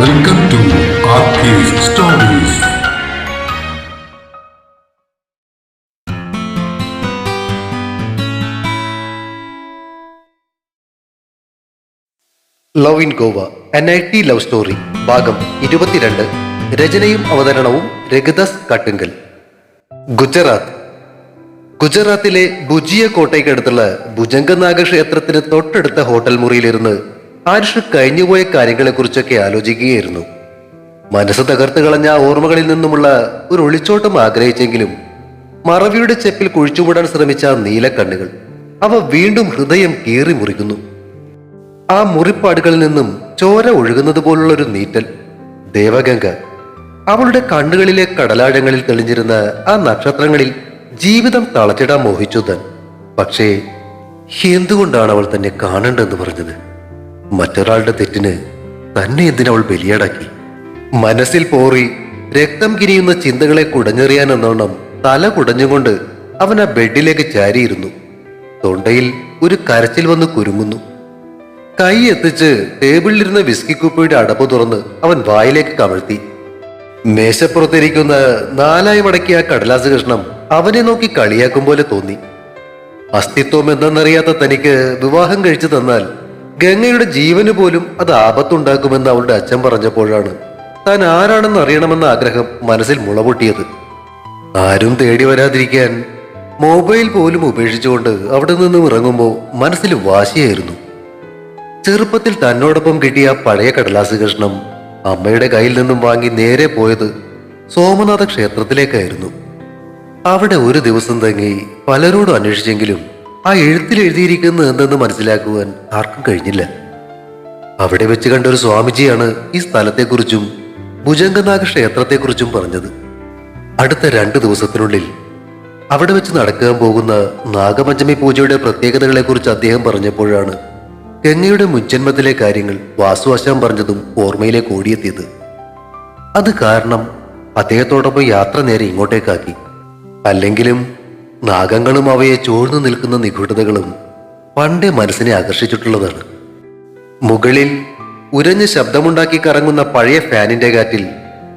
Welcome to stories love in Goa N I T love story ഭാഗം ഇരുപത്തിരണ്ട്. രചനയും അവതരണവും രഘുദാസ് കട്ടുങ്കൽ. ഗുജറാത്ത്. ഗുജറാത്തിലെ ഭുജിയ കോട്ടയ്ക്കടുത്തുള്ള ഭുജംഗനാഗ ക്ഷേത്രത്തിന് തൊട്ടടുത്ത ഹോട്ടൽ മുറിയിലിരുന്ന് ആരുഷ് കഴിഞ്ഞുപോയ കാര്യങ്ങളെക്കുറിച്ചൊക്കെ ആലോചിക്കുകയായിരുന്നു. മനസ്സ് തകർത്ത് കളഞ്ഞ ഓർമ്മകളിൽ നിന്നുമുള്ള ഒരു ഒളിച്ചോട്ടം ആഗ്രഹിച്ചെങ്കിലും മറവിയുടെ ചെപ്പിൽ കുഴിച്ചുമൂടാൻ ശ്രമിച്ച നീല കണ്ണുകൾ അവ വീണ്ടും ഹൃദയം കീറി മുറിക്കുന്നു. ആ മുറിപ്പാടുകളിൽ നിന്നും ചോര ഒഴുകുന്നത് പോലുള്ള ഒരു നീറ്റൽ ദേവഗംഗ. അവളുടെ കണ്ണുകളിലെ കടലാഴങ്ങളിൽ തെളിഞ്ഞിരുന്ന ആ നക്ഷത്രങ്ങളിൽ ജീവിതം തളച്ചിടാൻ മോഹിച്ചു താൻ പക്ഷേ എന്തുകൊണ്ടാണ് അവൾ തന്നെ കാണണ്ടെന്ന് പറഞ്ഞത്? മറ്റൊരാളുടെ തെറ്റിന് തന്നെ എന്തിനവൾ ബലിയാടാക്കി? മനസ്സിൽ പോറി രക്തം കിരിയുന്ന ചിന്തകളെ കുടഞ്ഞെറിയാനെന്നോണം തല കുടഞ്ഞുകൊണ്ട് അവൻ ആ ബെഡിലേക്ക് ചാരിയിരുന്നു. തൊണ്ടയിൽ ഒരു കരച്ചിൽ വന്ന് കുരുങ്ങുന്നു. കൈ എത്തിച്ച് ടേബിളിലിരുന്ന വിസ്കി കുപ്പിയുടെ അടപ്പ് തുറന്ന് അവൻ വായിലേക്ക് കമഴ്ത്തി. മേശപ്പുറത്തിരിക്കുന്ന നാലായി മടക്കിയ കടലാസ് കൃഷ്ണം അവനെ നോക്കി കളിയാക്കും പോലെ തോന്നി. അസ്തിത്വം എന്തെന്നറിയാത്ത തനിക്ക് വിവാഹം കഴിച്ചു തന്നാൽ ഗംഗയുടെ ജീവന് പോലും അത് ആപത്തുണ്ടാക്കുമെന്ന് അവളുടെ അച്ഛൻ പറഞ്ഞപ്പോഴാണ് താൻ ആരാണെന്ന് അറിയണമെന്ന ആഗ്രഹം മനസ്സിൽ മുളപൊട്ടിയത്. ആരും തേടി വരാതിരിക്കാൻ മൊബൈൽ പോലും ഉപേക്ഷിച്ചുകൊണ്ട് അവിടെ നിന്നും ഇറങ്ങുമ്പോൾ മനസ്സിൽ വാശിയായിരുന്നു. ചെറുപ്പത്തിൽ തന്നോടൊപ്പം കിട്ടിയ പഴയ കടലാസ് കഷ്ണം അമ്മയുടെ കയ്യിൽ നിന്നും വാങ്ങി നേരെ പോയത് സോമനാഥ ക്ഷേത്രത്തിലേക്കായിരുന്നു. അവിടെ ഒരു ദിവസം തങ്ങി പലരോടും അന്വേഷിച്ചെങ്കിലും ആ എഴുത്തിൽ എഴുതിയിരിക്കുന്നത് എന്തെന്ന് മനസ്സിലാക്കുവാൻ ആർക്കും കഴിഞ്ഞില്ല. അവിടെ വെച്ച് കണ്ട ഒരു സ്വാമിജിയാണ് ഈ സ്ഥലത്തെക്കുറിച്ചും ഭുജംഗനാഗ ക്ഷേത്രത്തെക്കുറിച്ചും പറഞ്ഞത്. അടുത്ത രണ്ട് ദിവസത്തിനുള്ളിൽ അവിടെ വെച്ച് നടക്കാൻ പോകുന്ന നാഗപഞ്ചമി പൂജയുടെ പ്രത്യേകതകളെക്കുറിച്ച് അദ്ദേഹം പറഞ്ഞപ്പോഴാണ് ഗംഗയുടെ മുജ്ജന്മത്തിലെ കാര്യങ്ങൾ വാസുവശം പറഞ്ഞതും ഓർമ്മയിലേക്ക് ഓടിയെത്തിയത്. അത് കാരണം അദ്ദേഹത്തോടൊപ്പം യാത്ര നേരെ ഇങ്ങോട്ടേക്കാക്കി. അല്ലെങ്കിലും നാഗങ്ങളും അവയെ ചോർന്നു നിൽക്കുന്ന നിഗൂഢതകളും പണ്ടേ മനസ്സിനെ ആകർഷിച്ചിട്ടുള്ളതാണ്. മുകളിൽ ഉരഞ്ഞ് ശബ്ദമുണ്ടാക്കി കറങ്ങുന്ന പഴയ ഫാനിന്റെ കാറ്റിൽ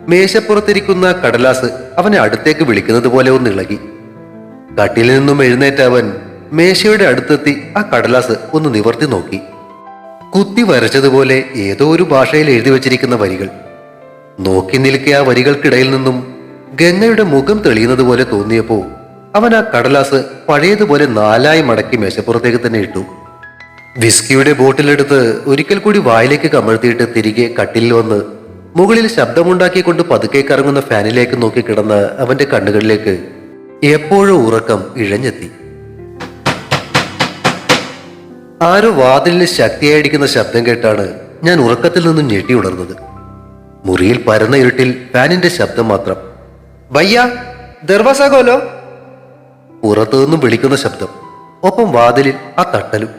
മേശപ്പുറത്തിരിക്കുന്ന കടലാസ് അവനെ അടുത്തേക്ക് വിളിക്കുന്നത് പോലെ ഒന്ന് ഇളകി. കട്ടിൽ നിന്നും എഴുന്നേറ്റ അവൻ മേശയുടെ അടുത്തെത്തി ആ കടലാസ് ഒന്ന് നിവർത്തി നോക്കി. കുത്തി വരച്ചതുപോലെ ഏതോ ഒരു ഭാഷയിൽ എഴുതി വച്ചിരിക്കുന്ന വരികൾ. നോക്കി നിൽക്കെ ആ വരികൾക്കിടയിൽ നിന്നും ഗംഗയുടെ മുഖം തെളിയുന്നത് പോലെ തോന്നിയപ്പോ അവൻ ആ കടലാസ് പഴയതുപോലെ നാലായി മടക്കി മേശപ്പുറത്തേക്ക് തന്നെ ഇട്ടു. വിസ്കിയുടെ ബോട്ടിലെടുത്ത് ഒരിക്കൽ കൂടി വായിലേക്ക് കമഴ്ത്തിയിട്ട് തിരികെ കട്ടിലിൽ വന്ന് മുകളിൽ ശബ്ദമുണ്ടാക്കിക്കൊണ്ട് പതുക്കെ കറങ്ങുന്ന ഫാനിലേക്ക് നോക്കി കിടന്ന അവന്റെ കണ്ണുകളിലേക്ക് എപ്പോഴും ഉറക്കം ഇഴഞ്ഞെത്തി. ആരോ വാതിലിന് ശക്തിയായിരിക്കുന്ന ശബ്ദം കേട്ടാണ് ഞാൻ ഉറക്കത്തിൽ നിന്നും ഞെട്ടി ഉണർന്നത്. മുറിയിൽ പരന്ന ഇരുട്ടിൽ ഫാനിന്റെ ശബ്ദം മാത്രം. വയ്യ ദർവാസാകോലോ പുറത്തു നിന്നും വിളിക്കുന്ന ശബ്ദം. ഒപ്പം വാതിലിൽ ആ തട്ടലും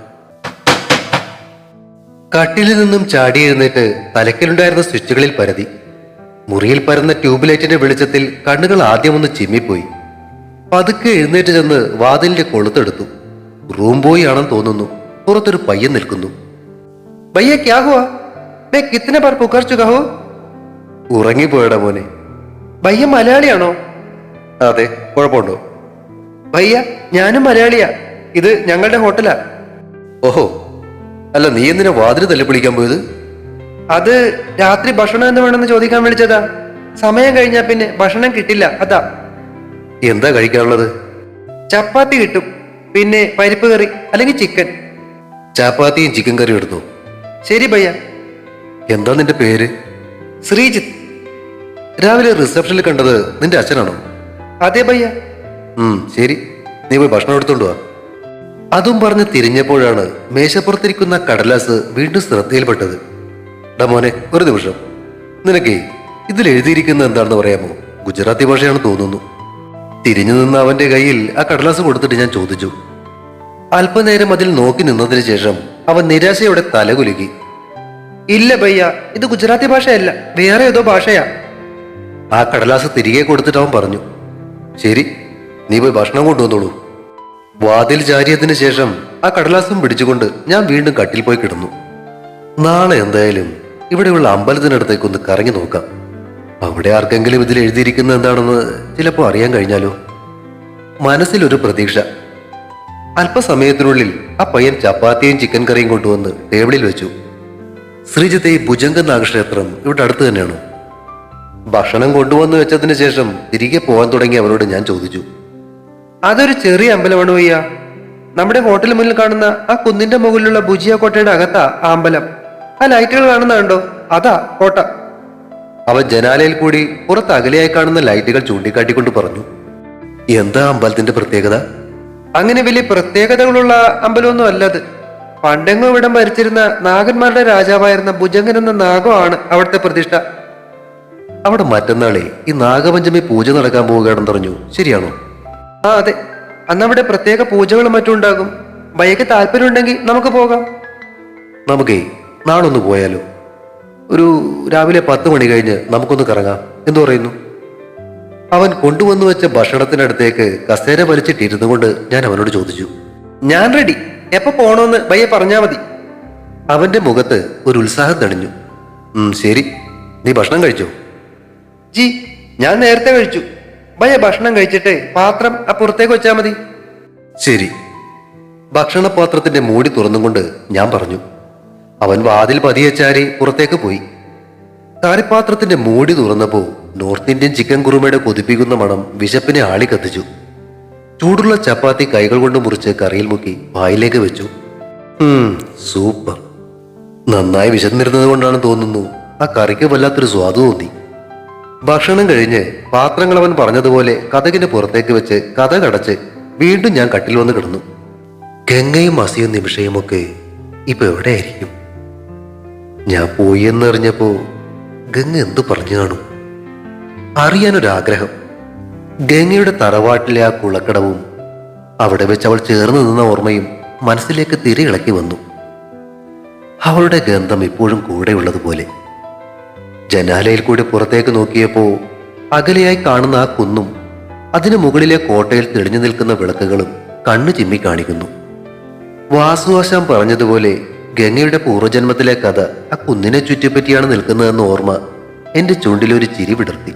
കട്ടിലിൽ നിന്നും ചാടി എഴുന്നേറ്റ് തലക്കിലുണ്ടായിരുന്ന സ്വിച്ചുകളിൽ പരതി. മുറിയിൽ പരന്ന ട്യൂബ് ലൈറ്റിന്റെ വെളിച്ചത്തിൽ കണ്ണുകൾ ആദ്യം ഒന്ന് ചിമ്മിപ്പോയി. പതുക്കെ എഴുന്നേറ്റ് ചെന്ന് വാതിലിന്റെ കൊളുത്തെടുത്തു. റൂം ബോയ് ആണെന്ന് തോന്നുന്നു. പുറത്തൊരു പയ്യൻ നിൽക്കുന്നു. ഭയ്യ ഉറങ്ങിപ്പോയടാ മോനെ. ഭയ്യ മലയാളിയാണോ? അതെ കുഴപ്പമുണ്ടോ? ഭയ്യ ഞാനും മലയാളിയാ. ഇത് ഞങ്ങളുടെ ഹോട്ടലാ. ഓഹോ അല്ല നീ എന്തിനാ വാതിൽ തല്ലിപ്പിടിക്കാൻ പോയത്? അത് രാത്രി ഭക്ഷണം എന്ത് വേണമെന്ന് ചോദിക്കാൻ വിളിച്ചതാ. സമയം കഴിഞ്ഞാ പിന്നെ ഭക്ഷണം കിട്ടില്ല അതാ. എന്താ കഴിക്കാനുള്ളത്? ചപ്പാത്തി കിട്ടും. പിന്നെ പരിപ്പ് കറി അല്ലെങ്കിൽ ചിക്കൻ. ചപ്പാത്തിയും ചിക്കൻ കറിയും എടുത്തു? ശരി ഭയ്യ എന്താ നിന്റെ പേര്? ശ്രീജിത്ത്. രാവിലെ റിസപ്ഷനിൽ കണ്ടത് നിന്റെ അച്ഛനാണോ? അതെ ഭയ്യ ശരി. നീ പോയി ഭക്ഷണം എടുത്തോണ്ട് വാ. അതും പറഞ്ഞ് തിരിഞ്ഞപ്പോഴാണ് മേശപ്പുറത്തിരിക്കുന്ന കടലാസ് വീണ്ടും ശ്രദ്ധയിൽപ്പെട്ടത്. ഡമോനെ ഒരു നിമിഷം. നിനക്കേ ഇതിൽ എഴുതിയിരിക്കുന്നത് എന്താണെന്ന് പറയാമോ? ഗുജറാത്തി ഭാഷയാണ് തോന്നുന്നു. തിരിഞ്ഞു നിന്ന അവന്റെ കയ്യിൽ ആ കടലാസ് കൊടുത്തിട്ട് ഞാൻ ചോദിച്ചു. അല്പനേരം അതിൽ നോക്കി നിന്നതിന് ശേഷം അവൻ നിരാശയോടെ തലകുലുക്കി. ഇല്ല ഭയ്യ ഇത് ഗുജറാത്തി ഭാഷയല്ല വേറെ ഏതോ ഭാഷയാ. ആ കടലാസ് തിരികെ കൊടുത്തിട്ട് അവൻ പറഞ്ഞു. ശരി നീ പോയി ഭക്ഷണം കൊണ്ടുവന്നോളൂ. വാതിൽ ചാരിയതിന് ശേഷം ആ കടലാസും പിടിച്ചുകൊണ്ട് ഞാൻ വീണ്ടും കട്ടിൽ പോയി കിടന്നു. നാളെ എന്തായാലും ഇവിടെയുള്ള അമ്പലത്തിനടുത്തേക്ക് ഒന്ന് കറങ്ങി നോക്കാം. അവിടെ ആർക്കെങ്കിലും ഇതിൽ എഴുതിയിരിക്കുന്ന എന്താണെന്ന് ചിലപ്പോൾ അറിയാൻ കഴിഞ്ഞാലോ? മനസ്സിലൊരു പ്രതീക്ഷ. അല്പസമയത്തിനുള്ളിൽ ആ പയ്യൻ ചപ്പാത്തിയും ചിക്കൻ കറിയും കൊണ്ടുവന്ന് ടേബിളിൽ വെച്ചു. ശ്രീജിത്തെ ഈ ഭുജംഗ നാഗക്ഷേത്രം ഇവിടെ അടുത്ത് തന്നെയാണോ? ഭക്ഷണം കൊണ്ടുവന്ന് വെച്ചതിന് ശേഷം തിരികെ പോകാൻ തുടങ്ങി അവരോട് ഞാൻ ചോദിച്ചു. അതൊരു ചെറിയ അമ്പലമാണ് വയ്യ നമ്മുടെ ഹോട്ടലിന് മുന്നിൽ കാണുന്ന ആ കുന്നിന്റെ മുകളിലുള്ള ഭുജിയ കോട്ടയുടെ അകത്താ ആ അമ്പലം. ആ ലൈറ്റുകൾ കാണുന്നുണ്ടോ അതാ കോട്ട. അവ ജനാലയിൽ കൂടി പുറത്ത് അകലെയായി കാണുന്ന ലൈറ്റുകൾ ചൂണ്ടിക്കാട്ടിക്കൊണ്ട് പറഞ്ഞു എന്താ അമ്പലത്തിന്റെ പ്രത്യേകത? അങ്ങനെ വലിയ പ്രത്യേകതകളുള്ള അമ്പലമൊന്നും അല്ലത്. പണ്ടെങ്ങോ ഇവിടെ മരിച്ചിരുന്ന നാഗന്മാരുടെ രാജാവായിരുന്ന ഭുജങ്കൻ എന്ന നാഗമാണ് അവിടുത്തെ പ്രതിഷ്ഠ. അവിടെ മറ്റന്നാളെ ഈ നാഗപഞ്ചമി പൂജ നടക്കാൻ പോവുകയാണെന്ന് പറഞ്ഞു ശരിയാണോ? ആ അതെ. അന്നവിടെ പ്രത്യേക പൂജകളും മറ്റും ഉണ്ടാകും. ഭയക്ക് താല്പര്യമുണ്ടെങ്കിൽ നമുക്ക് പോകാം. നമുക്കേ നാളൊന്ന് പോയാലോ? ഒരു രാവിലെ പത്ത് മണി കഴിഞ്ഞ് നമുക്കൊന്ന് കറങ്ങാം. എന്ന് പറയുന്നു? അവൻ കൊണ്ടുവന്നു വെച്ച ഭക്ഷണത്തിനടുത്തേക്ക് കസേര വലിച്ചിട്ടിരുന്നു കൊണ്ട് ഞാൻ അവനോട് ചോദിച്ചു. ഞാൻ റെഡി. എപ്പോ പോണോന്ന് ഭയ്യെ പറഞ്ഞാ മതി. അവന്റെ മുഖത്ത് ഒരു ഉത്സാഹം തെളിഞ്ഞു "ഉം, ശരി. നീ ഭക്ഷണം കഴിച്ചോ? ജി ഞാൻ നേരത്തെ കഴിച്ചു. ഭയ ഭക്ഷണം കഴിച്ചിട്ട് പാത്രം അപ്പുറത്തേക്ക് വെച്ചാ മതി. ശരി. ഭക്ഷണപാത്രത്തിന്റെ മൂടി തുറന്നുകൊണ്ട് ഞാൻ പറഞ്ഞു അവൻ വാതിൽ പതിയെ ചാരി പുറത്തേക്ക് പോയി. കാരിപ്പാത്രത്തിന്റെ മൂടി തുറന്നപ്പോ നോർത്ത് ഇന്ത്യൻ ചിക്കൻ കുറുമയുടെ കൊതിപ്പിക്കുന്ന മണം വിശപ്പിനെ ആളി കത്തിച്ചു. ചൂടുള്ള ചപ്പാത്തി കൈകൾ കൊണ്ട് മുറിച്ച് കറിയിൽ മുക്കി വായിലേക്ക് വെച്ചു. സൂപ്പർ. നന്നായി വിശന്നിരുന്നത് കൊണ്ടാണ് തോന്നുന്നു ആ കറിക്ക് വല്ലാത്തൊരു സ്വാദ് തോന്നി. ഭക്ഷണം കഴിഞ്ഞ് പാത്രങ്ങൾ അവൻ പറഞ്ഞതുപോലെ കഥകിന്റെ പുറത്തേക്ക് വെച്ച് കഥ കടച്ച് വീണ്ടും ഞാൻ കട്ടിൽ വന്ന് കിടന്നു. ഗംഗയും മസിയും നിമിഷയുമൊക്കെ ഇപ്പൊ എവിടെയായിരിക്കും? ഞാൻ പോയി എന്നറിഞ്ഞപ്പോ ഗംഗ എന്തു പറഞ്ഞു കാണും? അറിയാനൊരാഗ്രഹം. ഗംഗയുടെ തറവാട്ടിലെ ആ കുളക്കടവും അവിടെ വെച്ച് അവൾ ചേർന്ന് നിന്ന ഓർമ്മയും മനസ്സിലേക്ക് തിരിയിളക്കി വന്നു. അവളുടെ ഗന്ധം ഇപ്പോഴും കൂടെയുള്ളതുപോലെ. ജനാലയിൽ കൂടി പുറത്തേക്ക് നോക്കിയപ്പോൾ അകലെയായി കാണുന്ന ആ കുന്നും അതിനു മുകളിലെ കോട്ടയിൽ തെളിഞ്ഞു നിൽക്കുന്ന വിളക്കുകളും കണ്ണു ചിമ്മി കാണിക്കുന്നു. വാസുവാശാം പറഞ്ഞതുപോലെ ഗംഗയുടെ പൂർവജന്മത്തിലെ കഥ ആ കുന്നിനെ ചുറ്റിപ്പറ്റിയാണ് നിൽക്കുന്നതെന്ന് ഓർമ്മ എന്റെ ചുണ്ടിലൊരു ചിരി വിടർത്തി.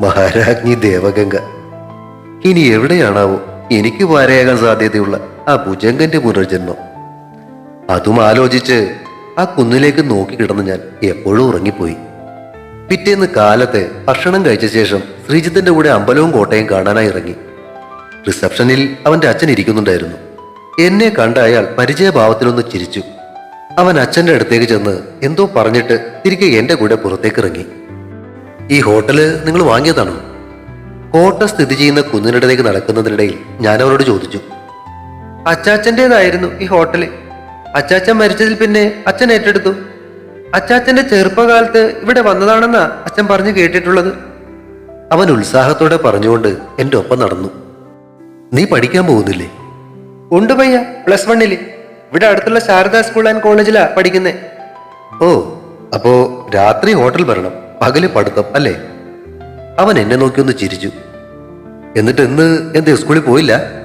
മഹാരാജ്ഞി ദേവഗംഗ ഇനി എവിടെയാണാവോ എനിക്ക് വാരയാകാൻ സാധ്യതയുള്ള ആ ഭുജങ്കന്റെ പുനർജന്മം. അതും ആലോചിച്ച് ആ കുന്നിലേക്ക് നോക്കി കിടന്ന് ഞാൻ എപ്പോഴും ഉറങ്ങിപ്പോയി. പിറ്റേന്ന് കാലത്തെ ഭക്ഷണം കഴിച്ച ശേഷം ശ്രീജിത്തിന്റെ കൂടെ അമ്പലവും കോട്ടയും കാണാനായി ഇറങ്ങി. റിസപ്ഷനിൽ അവന്റെ അച്ഛൻ ഇരിക്കുന്നുണ്ടായിരുന്നു. എന്നെ കണ്ട അയാൾ പരിചയഭാവത്തിലൊന്ന് ചിരിച്ചു. അവൻ അച്ഛന്റെ അടുത്തേക്ക് ചെന്ന് എന്തോ പറഞ്ഞിട്ട് തിരികെ എന്റെ കൂടെ പുറത്തേക്ക് ഇറങ്ങി. ഈ ഹോട്ടൽ നിങ്ങൾ വാങ്ങിയതാണോ? കോട്ട സ്ഥിതി ചെയ്യുന്ന കുന്നിനിടത്തേക്ക് നടക്കുന്നതിനിടയിൽ ഞാൻ അവരോട് ചോദിച്ചു. അച്ചാച്ചന്റെതായിരുന്നു ഈ ഹോട്ടൽ. അച്ചാച്ചൻ മരിച്ചതിൽ പിന്നെ അച്ഛൻ ഏറ്റെടുത്തു. അച്ചാച്ചന്റെ ചെറുപ്പകാലത്ത് ഇവിടെ വന്നതാണെന്നാ അച്ഛൻ പറഞ്ഞു കേട്ടിട്ടുള്ളത്. അവൻ ഉത്സാഹത്തോടെ പറഞ്ഞുകൊണ്ട് എന്റെ ഒപ്പം നടന്നു. നീ പഠിക്കാൻ പോകുന്നില്ലേ? ഉണ്ട് പയ്യ പ്ലസ് വണ്ണിൽ. ഇവിടെ അടുത്തുള്ള ശാരദ സ്കൂൾ ആൻഡ് കോളേജിലാ പഠിക്കുന്നേ. ഓ അപ്പോ രാത്രി ഹോട്ടൽ വരണം പകൽ പഠിത്തം അല്ലേ? അവൻ എന്നെ നോക്കി ഒന്ന് ചിരിച്ചു. എന്നിട്ട് ഇന്ന് എന്തേ സ്കൂളിൽ പോയില്ല?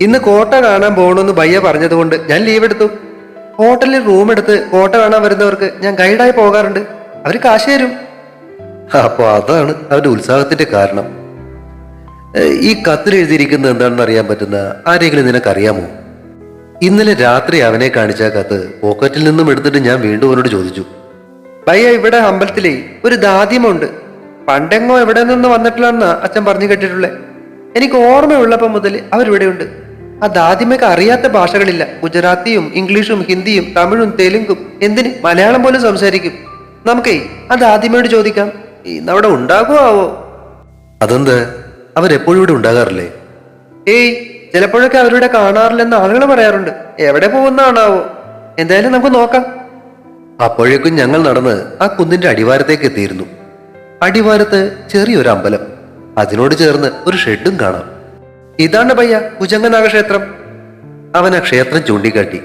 ഇന്ന് കോട്ട കാണാൻ പോകണമെന്ന് ബയ്യ പറഞ്ഞതുകൊണ്ട് ഞാൻ ലീവ് എടുത്തു. ഹോട്ടലിൽ റൂം എടുത്ത് കോട്ട കാണാൻ വരുന്നവർക്ക് ഞാൻ ഗൈഡായി പോകാറുണ്ട്. അവർ കാശ് തരും. അപ്പൊ അതാണ് അവന്റെ ഉത്സാഹത്തിന്റെ കാരണം. ഈ കത്തിൽ എഴുതിയിരിക്കുന്നത് എന്താണെന്ന് അറിയാൻ പറ്റുന്ന ആരെങ്കിലും നിനക്കറിയാമോ? ഇന്നലെ രാത്രി അവനെ കാണിച്ച കത്ത് പോക്കറ്റിൽ നിന്നും എടുത്തിട്ട് ഞാൻ വീണ്ടും അവനോട് ചോദിച്ചു. ഭയ്യ ഇവിടെ അമ്പലത്തിലെ ഒരു ദാദ്യമുണ്ട് പണ്ടെങ്ങോ എവിടെ നിന്ന് വന്നിട്ടില്ലെന്ന് അച്ഛൻ പറഞ്ഞു കേട്ടിട്ടുള്ളേ. എനിക്ക് ഓർമ്മയുള്ളപ്പം മുതൽ അവരിവിടെയുണ്ട്. ആ ദാദ്യമയ്ക്ക് അറിയാത്ത ഭാഷകളില്ല. ഗുജറാത്തിയും ഇംഗ്ലീഷും ഹിന്ദിയും തമിഴും തെലുങ്കും എന്തിന് മലയാളം പോലും സംസാരിക്കും? നമുക്കേ അത് ദാദ്യമയോട് ചോദിക്കാം. ഇന്ന് അവിടെ ഉണ്ടാകുമോ ആവോ അതെന്ത്? അവരെപ്പോഴും ഇവിടെ ഉണ്ടാകാറില്ലേ? ഏയ് ചിലപ്പോഴൊക്കെ അവരിവിടെ കാണാറില്ലെന്ന് ആളുകൾ പറയാറുണ്ട്. എവിടെ പോകുന്നതാണാവോ? എന്തായാലും നമുക്ക് നോക്കാം. അപ്പോഴേക്കും ഞങ്ങൾ നടന്ന് ആ കുന്നിന്റെ അടിവാരത്തേക്ക് എത്തിയിരുന്നു. അടിവാരത്ത് ചെറിയൊരു അമ്പലം. അതിനോട് ചേർന്ന് ഒരു ഷെഡും കാണാം. ഇതാണ് പയ്യ ഭുജംഗനാഗ ക്ഷേത്രം. അവൻ ആ ക്ഷേത്രം ചൂണ്ടിക്കാട്ടി.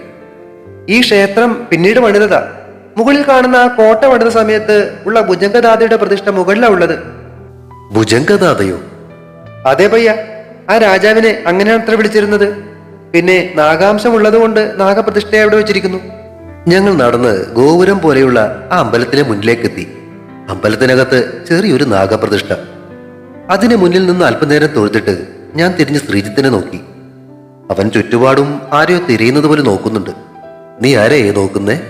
ഈ ക്ഷേത്രം പിന്നീട് പണിതതാ. മുകളിൽ കാണുന്ന ആ കോട്ട പണിത സമയത്ത് ഉള്ള ഭുജംഗദാതയുടെ പ്രതിഷ്ഠ മുകളിലാ ഉള്ളത്. ഭുജംഗദാതയോ അതെ പയ്യ. ആ രാജാവിനെ അങ്ങനെയാണ് അത്ര വിളിച്ചിരുന്നത്. പിന്നെ നാഗാംശം ഉള്ളത് കൊണ്ട് നാഗപ്രതിഷ്ഠയെ അവിടെ വെച്ചിരിക്കുന്നു. ഞങ്ങൾ നടന്ന് ഗോപുരം പോലെയുള്ള ആ അമ്പലത്തിലെ മുന്നിലേക്കെത്തി. അമ്പലത്തിനകത്ത് ചെറിയൊരു നാഗപ്രതിഷ്ഠ. അതിന് മുന്നിൽ നിന്ന് അല്പനേരം തൊഴുതിട്ട് ഞാൻ തിരിഞ്ഞ് ശ്രീജിത്തിനെ നോക്കി. അവൻ ചുറ്റുപാടും ആരെയോ തിരയുന്നത് പോലെ നോക്കുന്നുണ്ട്. നീ ആരെയേ നോക്കുന്നേ?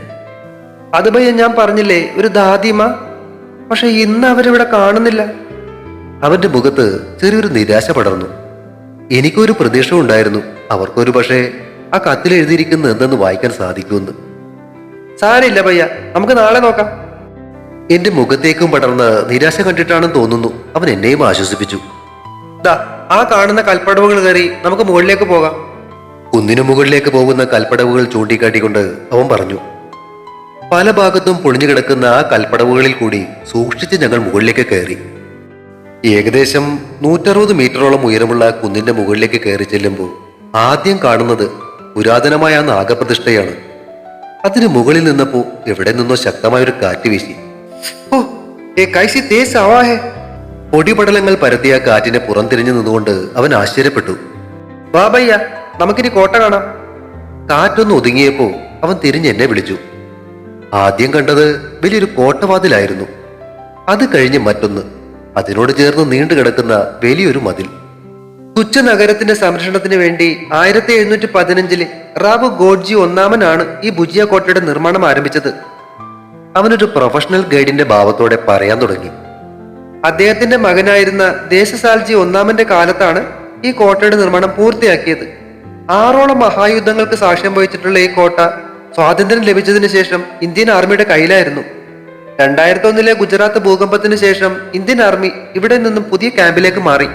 അത് ഭയ്യ ഞാൻ പറഞ്ഞില്ലേ ഒരു ദാദിമ. പക്ഷെ ഇന്ന് അവരിവിടെ കാണുന്നില്ല. അവന്റെ മുഖത്ത് ചെറിയൊരു നിരാശ പടർന്നു. എനിക്കൊരു പ്രതീക്ഷ ഉണ്ടായിരുന്നു. അവർക്കൊരു പക്ഷേ ആ കത്തിൽ എഴുതിയിരിക്കുന്ന എന്തെന്ന് വായിക്കാൻ സാധിക്കുമെന്ന്. സാരമില്ല ഭയ്യ നമുക്ക് നാളെ നോക്കാം. എന്റെ മുഖത്തേക്കും പടർന്ന് നിരാശ കണ്ടിട്ടാണെന്ന് തോന്നുന്നു. അവൻ എന്നെയും ആശ്വസിപ്പിച്ചു. ദാ ആ കാണുന്ന കൽപ്പടവുകൾ കയറി നമുക്ക് മുകളിലേക്ക് പോകാം. കുന്നിനു മുകളിലേക്ക് പോകുന്ന കൽപ്പടവുകൾ ചൂണ്ടിക്കാട്ടിക്കൊണ്ട് അവൻ പറഞ്ഞു പല ഭാഗത്തും പൊളിഞ്ഞു കിടക്കുന്ന ആ കൽപ്പടവുകളിൽ കൂടി സൂക്ഷിച്ച് ഞങ്ങൾ മുകളിലേക്ക് കയറി. ഏകദേശം നൂറ്ററുപത് മീറ്ററോളം ഉയരമുള്ള കുന്നിന്റെ മുകളിലേക്ക് കയറി ചെല്ലുമ്പോൾ ആദ്യം കാണുന്നത് പുരാതനമായ നാഗപ്രതിഷ്ഠയാണ്. അതിന് മുകളിൽ നിന്നപ്പോ എവിടെ നിന്നോ ശക്തമായ ഒരു കാറ്റ് വീശി. ഓ കൈസി തേസ് ആവാ ഹേ. പൊടിപടലങ്ങൾ പരത്തിയ കാറ്റിനെ പുറംതിരിഞ്ഞു നിന്നുകൊണ്ട് അവൻ ആശ്ചര്യപ്പെട്ടു. ബാബയ്യ നമുക്കിനി കോട്ട കാണാം. കാറ്റൊന്ന് ഒതുങ്ങിയപ്പോ അവൻ തിരിഞ്ഞ് എന്നെ വിളിച്ചു. ആദ്യം കണ്ടത് വലിയൊരു കോട്ടവാതിലായിരുന്നു. അത് കഴിഞ്ഞ് മറ്റൊന്ന്. അതിനോട് ചേർന്ന് നീണ്ടു കിടക്കുന്ന വലിയൊരു മതിൽ. തുച്ഛ നഗരത്തിന്റെ സംരക്ഷണത്തിന് വേണ്ടി ആയിരത്തി എഴുന്നൂറ്റി പതിനഞ്ചിൽ റാബു ഗോഡ്ജി ഒന്നാമനാണ് ഈ ഭുജിയ കോട്ടയുടെ നിർമ്മാണം ആരംഭിച്ചത്. അവനൊരു പ്രൊഫഷണൽ ഗൈഡിന്റെ ഭാവത്തോടെ പറയാൻ തുടങ്ങി. അദ്ദേഹത്തിന്റെ മകനായിരുന്ന ദേശസാൽജി ഒന്നാമന്റെ കാലത്താണ് ഈ കോട്ടയുടെ നിർമ്മാണം പൂർത്തിയാക്കിയത്. ആറോളം മഹായുദ്ധങ്ങൾക്ക് സാക്ഷ്യം വഹിച്ചിട്ടുള്ള ഈ കോട്ട സ്വാതന്ത്ര്യം ലഭിച്ചതിന് ശേഷം ഇന്ത്യൻ ആർമിയുടെ കയ്യിലായിരുന്നു. രണ്ടായിരത്തി ഒന്നിലെ ഗുജറാത്ത് ഭൂകമ്പത്തിന് ശേഷം ഇന്ത്യൻ ആർമി ഇവിടെ നിന്നും പുതിയ ക്യാമ്പിലേക്ക് മാറി.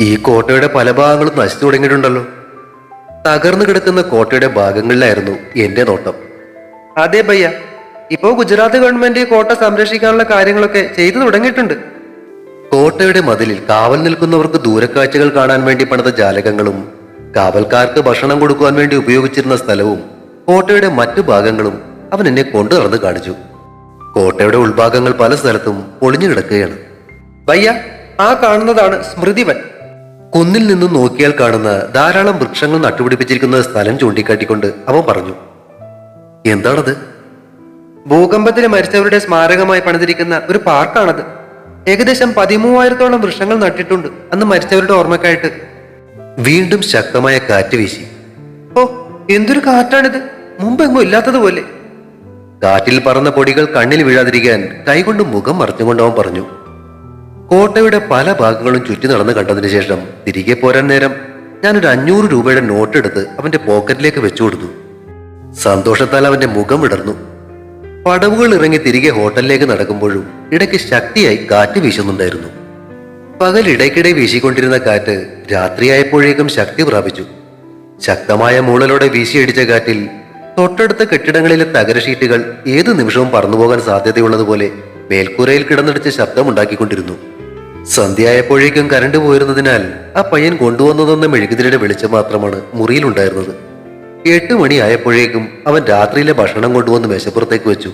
ഈ കോട്ടയുടെ പല ഭാഗങ്ങളും നശിച്ചു തുടങ്ങിയിട്ടുണ്ടല്ലോ. തകർന്നു കിടക്കുന്ന കോട്ടയുടെ ഭാഗങ്ങളിലായിരുന്നു എന്റെ നോട്ടം. അതെ ഭയ്യ ഇപ്പോ ഗുജറാത്ത് ഗവൺമെന്റ് കോട്ട സംരക്ഷിക്കാനുള്ള കാര്യങ്ങളൊക്കെ ചെയ്തു തുടങ്ങിയിട്ടുണ്ട്. കോട്ടയുടെ മതിലിൽ കാവൽ നിൽക്കുന്നവർക്ക് ദൂരക്കാഴ്ചകൾ കാണാൻ വേണ്ടി പണിത ജാലകങ്ങളും കാവൽക്കാർക്ക് ഭക്ഷണം കൊടുക്കുവാൻ വേണ്ടി ഉപയോഗിച്ചിരുന്ന സ്ഥലവും കോട്ടയുടെ മറ്റു ഭാഗങ്ങളും അവൻ എന്നെ കൊണ്ടു നടന്ന് കാണിച്ചു. കോട്ടയുടെ ഉൾഭാഗങ്ങൾ പല സ്ഥലത്തും പൊളിഞ്ഞു കിടക്കുകയാണ്. വയ്യ ആ കാണുന്നതാണ് സ്മൃതിവൻ. കുന്നിൽ നിന്നും നോക്കിയാൽ കാണുന്ന ധാരാളം വൃക്ഷങ്ങൾ നട്ടുപിടിപ്പിച്ചിരിക്കുന്ന സ്ഥലം ചൂണ്ടിക്കാട്ടിക്കൊണ്ട് അവൻ പറഞ്ഞു എന്താണത്? ഭൂകമ്പത്തിൽ മരിച്ചവരുടെ സ്മാരകമായി പണിതിരിക്കുന്ന ഒരു പാർക്കാണത്. ഏകദേശം പതിമൂവായിരത്തോളം വൃക്ഷങ്ങൾ നട്ടിട്ടുണ്ട് അന്ന് മരിച്ചവരുടെ ഓർമ്മക്കായിട്ട്. വീണ്ടും ശക്തമായ കാറ്റ് വീശി. ഓ എന്തൊരു കാറ്റാണിത്. മുമ്പെങ്ങും ഇല്ലാത്തതുപോലെ. കാറ്റിൽ പറന്ന പൊടികൾ കണ്ണിൽ വീഴാതിരിക്കാൻ കൈകൊണ്ട് മുഖം മറച്ചുകൊണ്ട് പറഞ്ഞു കോട്ടയുടെ പല ഭാഗങ്ങളും ചുറ്റി നടന്ന് കണ്ടതിന് ശേഷം തിരികെ പോരാൻ നേരം ഞാനൊരു അഞ്ഞൂറ് രൂപയുടെ നോട്ട് എടുത്ത് അവന്റെ പോക്കറ്റിലേക്ക് വെച്ചു കൊടുത്തു സന്തോഷത്താൽ അവന്റെ മുഖം വിടർന്നു. പടവുകൾ ഇറങ്ങി തിരികെ ഹോട്ടലിലേക്ക് നടക്കുമ്പോഴും ഇടയ്ക്ക് ശക്തിയായി കാറ്റ് വീശുന്നുണ്ടായിരുന്നു. പകൽ ഇടയ്ക്കിടെ വീശിക്കൊണ്ടിരുന്ന കാറ്റ് രാത്രിയായപ്പോഴേക്കും ശക്തി പ്രാപിച്ചു. ശക്തമായ മൂളലോടെ വീശിയടിച്ച കാറ്റിൽ തൊട്ടടുത്ത കെട്ടിടങ്ങളിലെ തകര ഷീറ്റുകൾ ഏതു നിമിഷവും പറന്നുപോകാൻ സാധ്യതയുള്ളതുപോലെ മേൽക്കൂരയിൽ കിടന്നടിച്ച് ശബ്ദമുണ്ടാക്കിക്കൊണ്ടിരുന്നു. സന്ധ്യയായപ്പോഴേക്കും കരണ്ട് പോയിരുന്നതിനാൽ ആ പയ്യൻ കൊണ്ടുവന്നതെന്ന മെഴുകുതിരിയുടെ വെളിച്ചം മാത്രമാണ് മുറിയിലുണ്ടായിരുന്നത്. എട്ട് മണിയായപ്പോഴേക്കും അവൻ രാത്രിയിലെ ഭക്ഷണം കൊണ്ടുവന്ന് മേശപ്പുറത്തേക്ക് വെച്ചു.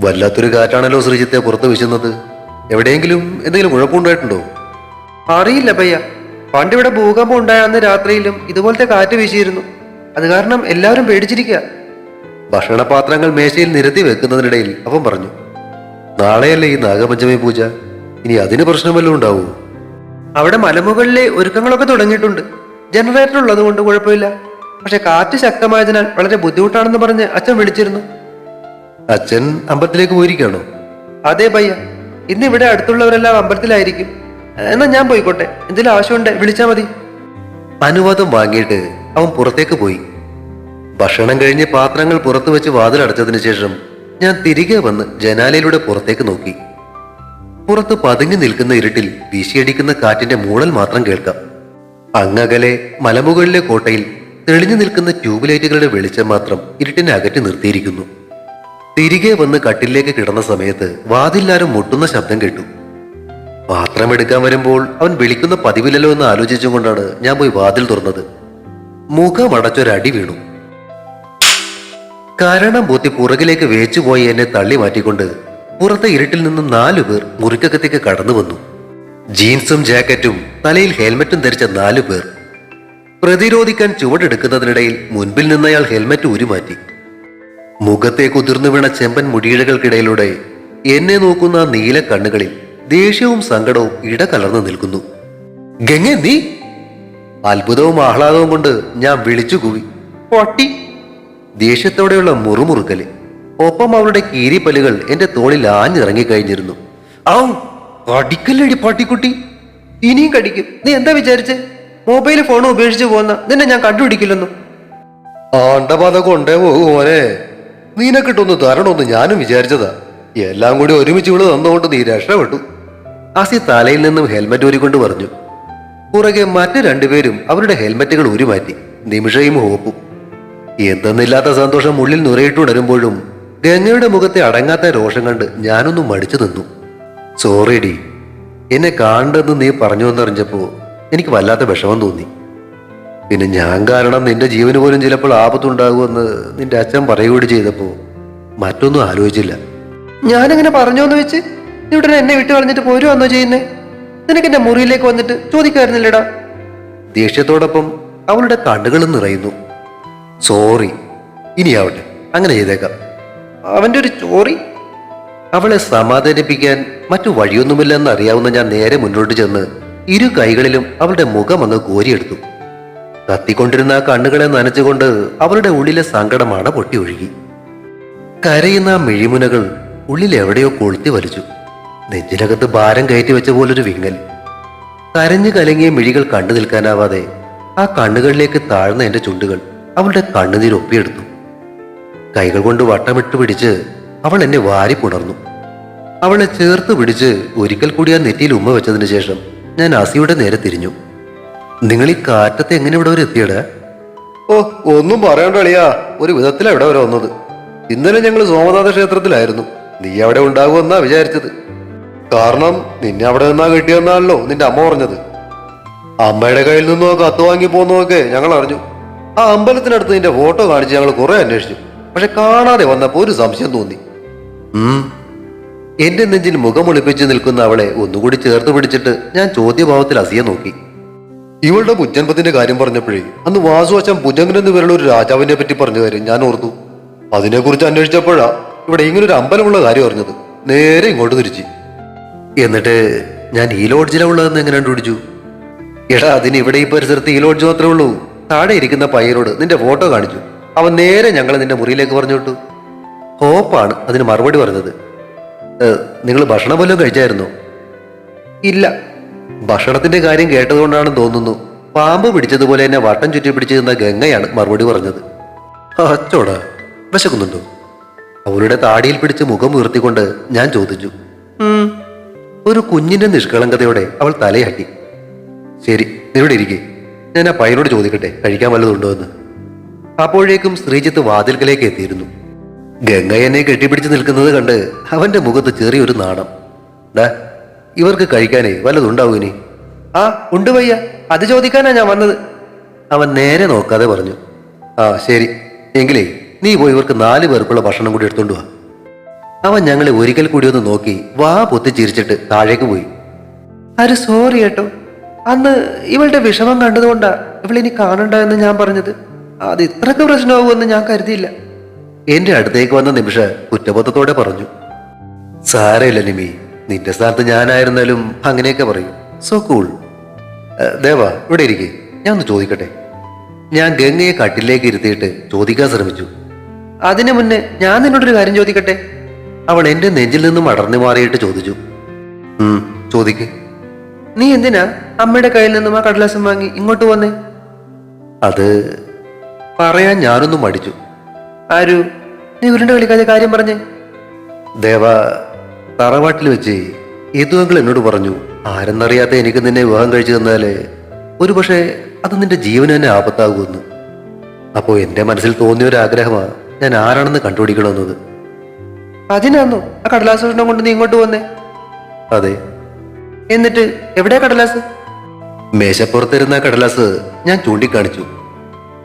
വല്ലാത്തൊരു കാറ്റാണല്ലോ ശ്രീജിത്തെ പുറത്ത് വീശുന്നത്. എവിടെയെങ്കിലും എന്തെങ്കിലും കുഴപ്പമുണ്ടായിട്ടുണ്ടോ അറിയില്ല പയ്യ. പണ്ടിവിടെ ഭൂകമ്പം ഉണ്ടായന്ന് രാത്രിയിലും ഇതുപോലത്തെ കാറ്റ് വീശിയിരുന്നു. അത് കാരണം എല്ലാവരും പേടിച്ചിരിക്കുക ഭക്ഷണപാത്രങ്ങൾ മേശയിൽ നിരത്തി വെക്കുന്നതിനിടയിൽ അവൻ പറഞ്ഞു നാളെയല്ലേ ഈ നാഗപഞ്ചമി പൂജ? ഇനി അതിന് പ്രശ്നം വല്ലതും ഉണ്ടാവൂ? അവിടെ മലമുകളിലെ ഒരുക്കങ്ങളൊക്കെ തുടങ്ങിയിട്ടുണ്ട്. ജനറേറ്റർ ഉള്ളത് കൊണ്ട് കുഴപ്പമില്ല. പക്ഷെ കാറ്റ് ശക്തമായതിനാൽ വളരെ ബുദ്ധിമുട്ടാണെന്ന് പറഞ്ഞ് അച്ഛൻ വിളിച്ചിരുന്നു. അച്ഛൻ അമ്പലത്തിലേക്ക് പോയിരിക്കാണോ അതെ ഭയ്യ ഇന്ന് ഇവിടെ അടുത്തുള്ളവരെല്ലാം അമ്പലത്തിലായിരിക്കും. എന്നാ ഞാൻ പോയിക്കോട്ടെ. എന്തെങ്കിലും ആവശ്യമുണ്ട് വിളിച്ചാൽ മതി. അനുവാദം വാങ്ങിയിട്ട് അവൻ പുറത്തേക്ക് പോയി. ഭക്ഷണം കഴിഞ്ഞ് പാത്രങ്ങൾ പുറത്തു വെച്ച് വാതിലടച്ചതിന് ശേഷം ഞാൻ തിരികെ വന്ന് ജനാലയിലൂടെ പുറത്തേക്ക് നോക്കി. പുറത്ത് പതുങ്ങി നിൽക്കുന്ന ഇരുട്ടിൽ വീശിയടിക്കുന്ന കാറ്റിന്റെ മൂളൽ മാത്രം കേൾക്കാം. അങ്ങകലെ മലമുകളിലെ കോട്ടയിൽ തെളിഞ്ഞു നിൽക്കുന്ന ട്യൂബ് ലൈറ്റുകളുടെ വെളിച്ചം മാത്രം ഇരുട്ടിനെ അകറ്റി നിർത്തിയിരിക്കുന്നു. തിരികെ വന്ന് കട്ടിലേക്ക് കിടന്ന സമയത്ത് വാതില്ലാരും മുട്ടുന്ന ശബ്ദം കേട്ടു. പാത്രമെടുക്കാൻ വരുമ്പോൾ അവൻ വിളിക്കുന്ന പതിവില്ലല്ലോ എന്ന് ആലോചിച്ചുകൊണ്ടാണ് ഞാൻ പോയി വാതിൽ തുറന്നത്. മുഖം അടച്ചൊരടി വീണു. കാരണം ബോത്തി പുറകിലേക്ക് വേച്ചുപോയി എന്നെ തള്ളി മാറ്റിക്കൊണ്ട് പുറത്തെ ഇരുട്ടിൽ നിന്നും നാലു പേർ മുറിക്കകത്തേക്ക് കടന്നു വന്നു. ജീൻസും ജാക്കറ്റും തലയിൽ ഹെൽമറ്റും ധരിച്ച നാലു പേർ പ്രതിരോധിക്കാൻ ചുവടെടുക്കുന്നതിനിടയിൽ മുൻപിൽ നിന്നയാൾ ഹെൽമറ്റ് ഊരിമാറ്റി. മുഖത്തെ കുതിർന്നു വീണ ചെമ്പൻ മുടിയിഴകൾക്കിടയിലൂടെ എന്നെ നോക്കുന്ന നീല കണ്ണുകളിൽ ദേഷ്യവും സങ്കടവും ഇടകലർന്നു നിൽക്കുന്നു. ഗംഗ നീ? അത്ഭുതവും ആഹ്ലാദവും കൊണ്ട് ഞാൻ വിളിച്ചു കൂവി. പൊട്ടി. ദേഷ്യത്തോടെയുള്ള മുറുമുറുക്കൽ. ഒപ്പം അവളുടെ കീരിപ്പല്ലുകൾ എന്റെ തോളിൽ ആഞ്ഞിറങ്ങിക്കഴിഞ്ഞിരുന്നു. ഔ അടിക്കല്ലടി പാട്ടിക്കുട്ടി. ഇനിയും കടിക്കും. നീ എന്താ വിചാരിച്ചേ? മൊബൈൽ ഫോൺ ഉപേക്ഷിച്ച് പോകുന്ന നിന്നെ ഞാൻ കണ്ടുപിടിക്കില്ലെന്നു. ആണ്ടപാത കൊണ്ടേ പോകുമോനെ നീനെ നിനക്കിട്ടൊന്ന് തരണമെന്ന് ഞാനും വിചാരിച്ചതാ. എല്ലാം കൂടി ഒരുമിച്ച് ഇവിടെ തന്നുകൊണ്ട് നീ രക്ഷപ്പെട്ടു. ആസി തലയിൽ നിന്നും ഹെൽമറ്റ് ഊരിക്കൊണ്ട് പറഞ്ഞു. പുറകെ മറ്റു രണ്ടുപേരും അവരുടെ ഹെൽമറ്റുകൾ ഊരിമാറ്റി നിമിഷയും ഹോപ്പും. എന്തെന്നില്ലാത്ത സന്തോഷം ഉള്ളിൽ നുരയിട്ടുണരുമ്പോഴും ഗംഗയുടെ മുഖത്തെ അടങ്ങാത്ത രോഷം കണ്ട് ഞാനൊന്നും മടിച്ചു നിന്നു. സോറിഡി എന്നെ കാണണ്ടെന്ന് നീ പറഞ്ഞു എന്നറിഞ്ഞപ്പോ എനിക്ക് വല്ലാത്ത വിഷമം തോന്നി. പിന്നെ ഞാൻ കാരണം നിന്റെ ജീവന് പോലും ചിലപ്പോൾ ആപത്തുണ്ടാകുമെന്ന് നിന്റെ അച്ഛൻ പറയുകൂടി ചെയ്തപ്പോ മറ്റൊന്നും ആലോചിച്ചില്ല. ഞാനിങ്ങനെ പറഞ്ഞോന്ന് വെച്ച് നീ ഉടനെ എന്നെ വിട്ടു കളഞ്ഞിട്ട് പോരുവാന്നോ ചെയ്യുന്നേ? നിനക്ക് എന്റെ മുറിയിലേക്ക് വന്നിട്ട് ചോദിക്കായിരുന്നില്ലടാ. ദേഷ്യത്തോടൊപ്പം അവളുടെ കണ്ണുകളും നിറയുന്നു. സോറി ഇനിയാവട്ടെ അങ്ങനെ ചെയ്തേക്കാം. അവന്റെ ഒരു ചോറി? അവളെ സമാധാനിപ്പിക്കാൻ മറ്റു വഴിയൊന്നുമില്ലെന്ന് അറിയാവുന്ന ഞാൻ നേരെ മുന്നോട്ട് ചെന്ന് ഇരു കൈകളിലും അവളുടെ മുഖം അങ്ങ് കോരിയെടുത്തു. കത്തിക്കൊണ്ടിരുന്ന ആ കണ്ണുകളെ നനച്ചുകൊണ്ട് അവളുടെ ഉള്ളിലെ സങ്കടമാണ് പൊട്ടി ഒഴുകി കരയുന്ന മിഴിമുനകൾ ഉള്ളിൽ എവിടെയോ കൊളുത്തി വലിച്ചു. നെഞ്ചിനകത്ത് ഭാരം കയറ്റി വെച്ച പോലൊരു വിങ്ങൽ. കരഞ്ഞു കലങ്ങിയ മിഴികൾ കണ്ടു നിൽക്കാനാവാതെ ആ കണ്ണുകളിലേക്ക് താഴ്ന്ന എന്റെ ചുണ്ടുകൾ അവളുടെ കണ്ണുനീർ ഒപ്പിയെടുത്തു. കൈകൾ കൊണ്ട് വട്ടമിട്ട് പിടിച്ച് അവൾ എന്നെ വാരി പുണർന്നു. അവളെ ചേർത്ത് പിടിച്ച് ഒരിക്കൽ കൂടി ആ നെറ്റിയിൽ ഉമ്മ വെച്ചതിന് ശേഷം ഞാൻ ആസിയുടെ നേരെ തിരിഞ്ഞു. നിങ്ങൾ ഈ കാറ്റത്തെ എങ്ങനെ ഇവിടെ വരെ എത്തിയട? ഓ ഒന്നും പറയണ്ട അളിയാ. ഒരു വിധത്തിലാണ് ഇവിടെ വരെ വന്നത്. ഇന്നലെ ഞങ്ങൾ സോമനാഥ ക്ഷേത്രത്തിലായിരുന്നു. നീ അവിടെ ഉണ്ടാകുമെന്നാ വിചാരിച്ചത്. കാരണം നിന്നെ അവിടെ നിന്നാ കിട്ടിയെന്നാണല്ലോ നിന്റെ അമ്മ പറഞ്ഞത്. അമ്മയുടെ കയ്യിൽ നിന്നോ കത്ത് വാങ്ങി പോന്നോക്കെ ഞങ്ങൾ അറിഞ്ഞു. ആ അമ്പലത്തിനടുത്ത് നിന്റെ ഫോട്ടോ കാണിച്ച് ഞങ്ങൾ കുറെ അന്വേഷിച്ചു. പക്ഷെ കാണാതെ വന്നപ്പോ ഒരു സംശയം തോന്നി. എന്റെ നെഞ്ചിൽ മുഖമൊളിപ്പിച്ചു നിൽക്കുന്ന അവളെ ഒന്നുകൂടി ചേർത്ത് പിടിച്ചിട്ട് ഞാൻ ചോദ്യഭാവത്തിൽ അസിയെ നോക്കി. ഇവളുടെ പുജൻപത്തിന്റെ കാര്യം പറഞ്ഞപ്പോഴേ അന്ന് വാസുവശം ഭുജങ്കൻ എന്ന് പേരുള്ള ഒരു രാജാവിനെ പറ്റി പറഞ്ഞ കാര്യം ഞാൻ ഓർത്തു. അതിനെക്കുറിച്ച് അന്വേഷിച്ചപ്പോഴാ ഇവിടെ ഇങ്ങനെ ഒരു അമ്പലമുള്ള കാര്യം അറിഞ്ഞത്. നേരെ ഇങ്ങോട്ട് തിരിച്ചു. എന്നിട്ട് ഞാൻ ഈ ലോഡ്ജിലുള്ളതെന്ന് എങ്ങനെ കണ്ടുപിടിച്ചു? എടാ അതിന് ഇവിടെ ഈ പരിസരത്ത് ഈ ലോഡ്ജ് മാത്രമേ ഉള്ളൂ. താഴെ ഇരിക്കുന്ന പയ്യനോട് നിന്റെ ഫോട്ടോ കാണിച്ചു. അവൻ നേരെ ഞങ്ങളെ നിന്റെ മുറിയിലേക്ക് പറഞ്ഞു വിട്ടു ഹോപ്പാണ് അതിന് മറുപടി പറഞ്ഞത്. നിങ്ങൾ ഭക്ഷണം വല്ലതും കഴിച്ചായിരുന്നു? ഇല്ല. ഭക്ഷണത്തിന്റെ കാര്യം കേട്ടതുകൊണ്ടാണ് തോന്നുന്നു പാമ്പ് പിടിച്ചതുപോലെ എന്നെ വട്ടം ചുറ്റി പിടിച്ചിരുന്ന ഗംഗയാണ് മറുപടി പറഞ്ഞത്. അച്ചോടാ വിശക്കുന്നുണ്ടോ? അവളുടെ താടിയിൽ പിടിച്ച് മുഖം ഉയർത്തിക്കൊണ്ട് ഞാൻ ചോദിച്ചു. ഒരു കുഞ്ഞിന്റെ നിഷ്കളങ്കതയോടെ അവൾ തലയാട്ടി. ശരി ഇവിടെ ഇരിക്കെ. ഞാൻ ആ പയ്യനോട് ചോദിക്കട്ടെ കഴിക്കാൻ വല്ലതുണ്ടോ എന്ന്. അപ്പോഴേക്കും ശ്രീജിത്ത് വാതിൽക്കലേക്ക് എത്തിയിരുന്നു. ഗംഗ എന്നെ കെട്ടിപ്പിടിച്ച് നിൽക്കുന്നത് കണ്ട് അവന്റെ മുഖത്ത് ചെറിയൊരു നാണം. ഡാ ഇവർക്ക് കഴിക്കാനേ വല്ലതുണ്ടാവും ഇനി? ആ ഉണ്ട് വയ്യ. അത് ചോദിക്കാനാ ഞാൻ വന്നത്. അവൻ നേരെ നോക്കാതെ പറഞ്ഞു. ആ ശരി. എങ്കിലേ നീ പോയി ഇവർക്ക് നാല് പേർക്കുള്ള ഭക്ഷണം കൂടി എടുത്തോണ്ട് വാ. അവൻ ഞങ്ങളെ ഒരിക്കൽ കൂടി ഒന്ന് നോക്കി വാ പൊത്തി ചിരിച്ചിട്ട് താഴേക്ക് പോയി. അരു സോറി കേട്ടോ അന്ന് ഇവളുടെ വിഷമം കണ്ടതുകൊണ്ടാ ഇവളിനി കാണണ്ട എന്ന് ഞാൻ പറഞ്ഞത്. അത് ഇത്രക്ക് പ്രശ്നമാകുമെന്ന് ഞാൻ കരുതിയില്ല. എന്റെ അടുത്തേക്ക് വന്ന നിമിഷ കുറ്റബോധത്തോടെ പറഞ്ഞു. സാരമില്ല നിമി നിന്റെ സ്ഥാനത്ത് ഞാനായിരുന്നാലും അങ്ങനെയൊക്കെ പറയും. സോ കൂൾ ദേവ ഇവിടെ ഇരിക്കെ. ഞാൻ ഒന്ന് ചോദിക്കട്ടെ? ഞാൻ ഗംഗയെ കട്ടിലേക്ക് ഇരുത്തിയിട്ട് ചോദിക്കാൻ ശ്രമിച്ചു. അതിനു മുന്നേ ഞാൻ നിന്നോടൊരു കാര്യം ചോദിക്കട്ടെ? അവൾ എന്റെ നെഞ്ചിൽ നിന്നും അടർന്നു മാറിയിട്ട് ചോദിച്ചു. ചോദിക്ക്. നീ എന്തിനാ അമ്മയുടെ കയ്യിൽ നിന്നും ആ കടലാസം വാങ്ങി ഇങ്ങോട്ട് വന്നേ? അത് പറയാൻ ഞാനൊന്നും മടിച്ചു. ആരു? നീ ഉരുണ്ട കളിക്കാതെ കാര്യം പറഞ്ഞേ. ദേവ തറവാട്ടിൽ വെച്ച് ഏതുവെങ്കിൽ എന്നോട് പറഞ്ഞു ആരെന്നറിയാത്ത എനിക്ക് നിന്നെ വിവാഹം കഴിച്ചു തന്നാൽ ഒരു പക്ഷേ അത് നിന്റെ ജീവന് തന്നെ ആപത്താകുമെന്ന്. അപ്പോൾ എന്റെ മനസ്സിൽ തോന്നിയ ഒരു ആഗ്രഹമാണ് ഞാൻ ആരാണെന്ന് കണ്ടുപിടിക്കണമെന്നത്. അതിനാന്നോ? ആ കടലാസ് പ്രശ്നം കൊണ്ട് നീ ഇങ്ങോട്ട് വന്നേ. അതെ. എന്നിട്ട് എവിടെയാ കടലാസ്? മേശപ്പുറത്തിരുന്ന കടലാസ് ഞാൻ ചൂണ്ടിക്കാണിച്ചു.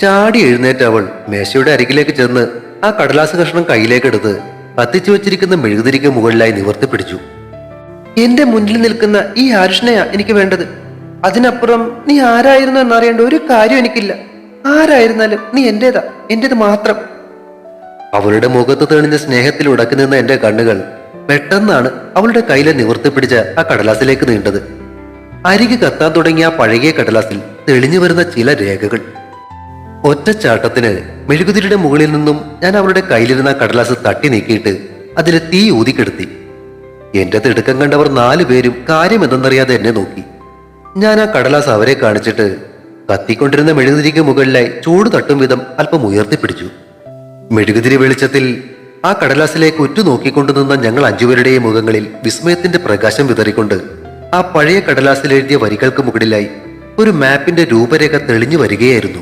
ചാടി എഴുന്നേറ്റ് അവൾ മേശയുടെ അരികിലേക്ക് ചെന്ന് ആ കടലാസ കഷ്ണം കയ്യിലേക്കെടുത്ത് കത്തിച്ചു വെച്ചിരിക്കുന്ന മെഴുകുതിരിക്ക് മുകളിലായി നിവർത്തി പിടിച്ചു. എന്റെ മുന്നിൽ നിൽക്കുന്ന ഈ ആരുഷ്ണയാ എനിക്ക് വേണ്ടത്? അതിനപ്പുറം നീ ആരായിരുന്നു എന്നറിയേണ്ട ഒരു കാര്യം എനിക്കില്ല. ആരായിരുന്നാലും നീ എന്റേതാ എന്റേത് മാത്രം. അവളുടെ മുഖത്ത് തെളിഞ്ഞ സ്നേഹത്തിൽ ഉടക്കി നിന്ന എന്റെ കണ്ണുകൾ പെട്ടെന്നാണ് അവളുടെ കയ്യിലെ നിവർത്തി പിടിച്ച ആ കടലാസിലേക്ക് നീണ്ടത്. അരികെ കത്താൻ തുടങ്ങിയ ആ പഴകിയ കടലാസിൽ തെളിഞ്ഞു വരുന്ന ചില രേഖകൾ. ഒറ്റച്ചാട്ടത്തിന് മെഴുകുതിരിയുടെ മുകളിൽ നിന്നും ഞാൻ അവരുടെ കയ്യിലിരുന്ന കടലാസ് തട്ടി നീക്കിയിട്ട് അതിലെ തീ ഊതിക്കെടുത്തി. എന്റെ തിടുക്കം കണ്ടവർ നാലു പേരും കാര്യം എന്തെന്നറിയാതെ എന്നെ നോക്കി. ഞാൻ ആ കടലാസ് അവരെ കാണിച്ചിട്ട് കത്തിക്കൊണ്ടിരുന്ന മെഴുകുതിരിക്ക് മുകളിലായി ചൂട് തട്ടും വിധം അല്പം ഉയർത്തിപ്പിടിച്ചു മെഴുകുതിരി വെളിച്ചത്തിൽ ആ കടലാസിലേക്ക് ഉറ്റു നോക്കിക്കൊണ്ടു നിന്ന ഞങ്ങൾ അഞ്ചുപേരുടെയും മുഖങ്ങളിൽ വിസ്മയത്തിന്റെ പ്രകാശം വിതറിക്കൊണ്ട് ആ പഴയ കടലാസിലെഴുതിയ വരികൾക്ക് മുകളിലായി ഒരു മാപ്പിന്റെ രൂപരേഖ തെളിഞ്ഞു വരികയായിരുന്നു.